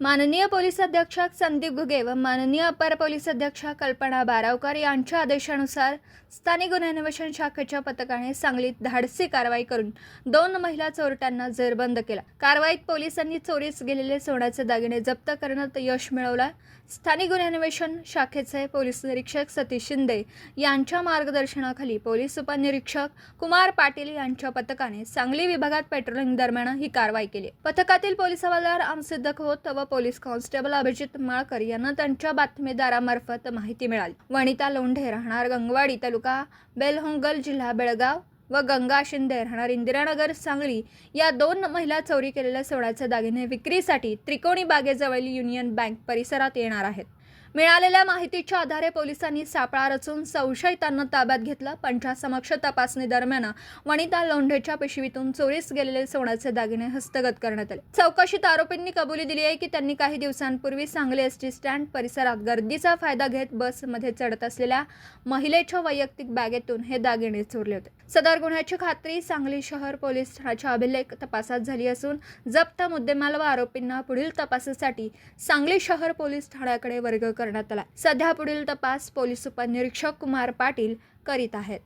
माननीय पोलीस अधीक्षक संदीप घुगे व माननीय अपर पोलीस अधीक्षक कल्पना बारावकर यांच्या आदेशानुसार स्थानिक गुन्हे अन्वेषण शाखेच्या पथकाने सांगलीत धाडसी कारवाई करून दोन महिला चोरट्यांना जेरबंद केला. कारवाईत पोलिसांनी चोरीस गेलेले सोन्याचे दागिने जप्त करण्यात यश मिळवला. स्थानिक गुन्हे अन्वेषण शाखेचे पोलीस निरीक्षक सतीश शिंदे यांच्या मार्गदर्शनाखाली पोलीस उपनिरीक्षक कुमार पाटील यांच्या पथकाने सांगली विभागात पेट्रोलिंग दरम्यान ही कारवाई केली. पथकातील पोलीस हवालदार आमसिद्ध खोत व पोलीस कॉन्स्टेबल अभिजित माळकर यांना त्यांच्या बातमीदारामार्फत माहिती मिळाली. वनिता लोंढे राहणार गंगवाडी तालुका बेलहोंगल जिल्हा बेळगाव व गंगा शिंदे राहणार इंदिरानगर सांगली. या दोन महिला चोरी केलेल्या सोन्याचे दागिने विक्रीसाठी त्रिकोणी बागेजवळील युनियन बँक परिसरात येणार आहेत. मिळालेल्या माहितीच्या आधारे पोलिसांनी सापळा रचून संशयितांना ताब्यात घेतलं. पंचासमक्ष तपासणी दरम्यान वनिता लोंढेच्या पिशवीतून चोरीस गेलेले सोन्याचे दागिने हस्तगत करण्यात आले. चौकशीत आरोपींनी कबुली दिली आहे की त्यांनी काही दिवसांपूर्वी सांगली एस टी स्टँड परिसरात गर्दीचा फायदा घेत बसमध्ये चढत असलेल्या महिलेच्या वैयक्तिक बॅगेतून हे दागिने चोरले होते. सदर गुन्ह्याची खात्री सांगली शहर पोलीस ठाण्याच्या अभिलेख तपासात झाली असून जप्त मुद्देमाल व आरोपींना पुढील तपासासाठी सांगली शहर पोलीस ठाण्याकडे वर्ग कर करण्यात आला. सध्या पुढील तपास पोलीस उपनिरीक्षक कुमार पाटील करीत आहेत.